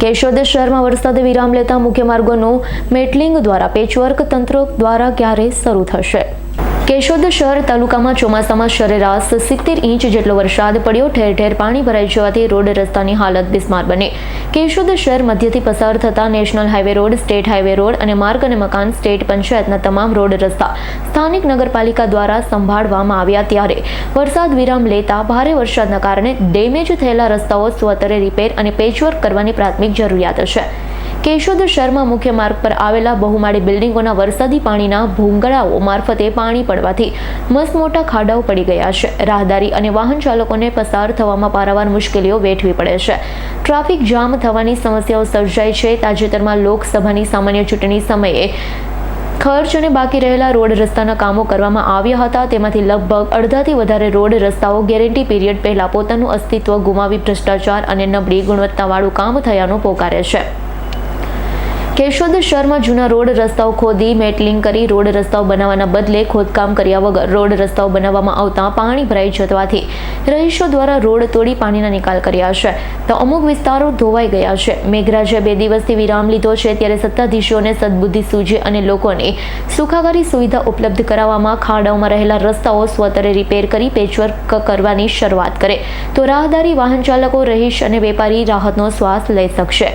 કેશોદ શહેરમાં વરસાદ વિરામ લેતા મુખ્ય માર્ગોનું મેટલિંગ દ્વારા પેચવર્ક તંત્ર દ્વારા ક્યારે શરૂ થશે. કેશોદ શહેર તાલુકામાં ચોમાસામાં સરેરાશ સિત્તેર ઇંચ જેટલો વરસાદ પડ્યો. ઠેર ઠેર પાણી ભરાઈ જવાથી રોડ રસ્તાની હાલત બિસ્માર બની. કેશોદ શહેર મધ્યથી પસાર થતા national highway road, state highway road અને માર્ગ અને મકાન સ્ટેટ પંચાયતના તમામ રોડ રસ્તા સ્થાનિક નગરપાલિકા દ્વારા સંભાળવામાં આવ્યા ત્યારે વરસાદ વિરામ લેતા ભારે વરસાદના કારણે ડેમેજ થયેલા રસ્તાઓ, સ્વતરે રિપેર અને પેચવર્ક કરવાની પ્રાથમિક જરૂરિયાત છે. કેશોદ શર્મા મુખ્ય માર્ગ પર આવેલા બહુમાળી બિલ્ડિંગોના વરસાદી પાણીના ભૂંગળાઓ મારફતે પાણી પડવાથી મસ્ત મોટા ખાડાઓ પડી ગયા છે. રાહદારી અને વાહન ચાલકોને પસાર થવામાં પારાવાર મુશ્કેલીઓ વેઠવી પડે છે. ટ્રાફિક જામ થવાની સમસ્યાઓ સર્જાય છે. તાજેતરમાં લોકસભાની સામાન્ય ચૂંટણી સમયે ખર્ચ અને બાકી રહેલા રોડ રસ્તાના કામો કરવામાં આવ્યા હતા. તેમાંથી લગભગ અડધાથી વધારે રોડ રસ્તાઓ ગેરંટી પીરિયડ પહેલા પોતાનું અસ્તિત્વ ગુમાવી ભ્રષ્ટાચાર અને નબળી ગુણવત્તાવાળું કામ થયાનું પોકારે છે. કેશોદ શહેરમાં જૂના રોડ રસ્તાઓ ખોદી, મેટલિંગ કરી રોડ રસ્તાઓ બનાવવાના બદલે ખોદકામ કર્યા વગર રોડ રસ્તાઓ બનાવવામાં આવતા પાણી ભરાઈ જતવાથી રહીશો દ્વારા રોડ તોડી પાણીના નિકાલ કર્યા છે. તો અમુક વિસ્તારો ધોવાઈ ગયા છે. મેઘરાજે બે દિવસથી વિરામ લીધો છે ત્યારે સત્તાધીશોને સદબુદ્ધિ સૂજે અને લોકોને સુખાકારી સુવિધા ઉપલબ્ધ કરાવવામાં ખાડાઓમાં રહેલા રસ્તાઓ સ્વતરે રિપેર કરી પેચવર્ક કરવાની શરૂઆત કરે. તો રાહદારી વાહન ચાલકો, રહીશ અને વેપારી રાહતનો શ્વાસ લઈ શકશે.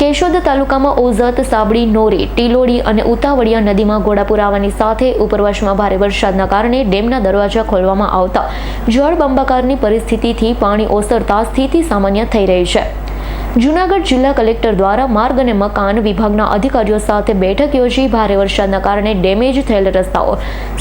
કેશોદ તાલુકામાં ઓઝત સાબડી નોરી, ટીલોડી અને ઉતાવળિયા નદીમાં ઘોડાપુર આવવાની સાથે ઉપરવાસમાં ભારે વરસાદના કારણે ડેમના દરવાજા ખોલવામાં આવતા. જળબંબાકારની પરિસ્થિતિથી પાણી ઓસરતા સ્થિતિ સામાન્ય થઈ રહી છે. જૂનાગઢ જિલ્લા કલેક્ટર દ્વારા માર્ગ અને મકાન વિભાગના અધિકારીઓ સાથે બેઠક યોજી ભારે વરસાદના કારણે ડેમેજ થયેલ રસ્તાઓ,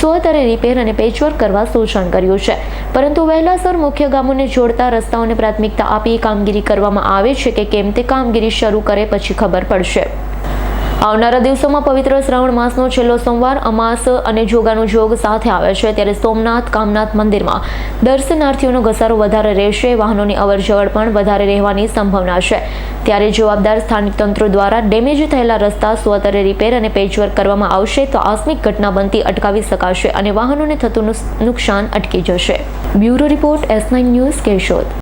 સ્વતરે રિપેર અને પેચવર્ક કરવા સૂચન કર્યું છે. પરંતુ વહેલાસર મુખ્ય ગામોને જોડતા રસ્તાઓને પ્રાથમિકતા આપી કામગીરી કરવામાં આવે છે કે કેમ તે કામગીરી શરૂ કરે પછી ખબર પડશે. આવનારા દિવસોમાં પવિત્ર શ્રાવણ માસનો છેલ્લો સોમવાર અમાસ અને જોગાનો જોગ સાથે આવે છે. ત્યારે સોમનાથ, કામનાથ મંદિરમાં દર્શનાર્થીઓનો ઘસારો વધારે રહેશે, વાહનોની અવરજવર પણ વધારે રહેવાની સંભાવના છે. ત્યારે જવાબદાર સ્થાનિક તંત્રો દ્વારા ડેમેજ થયેલા રસ્તા સ્વતરે રિપેર અને પેચવર્ક કરવામાં આવશે તો આકસ્મિક ઘટના બનતી અટકાવી શકાશે અને વાહનોને થતું નુકસાન અટકી જશે. Bureau report S nine news Keshod.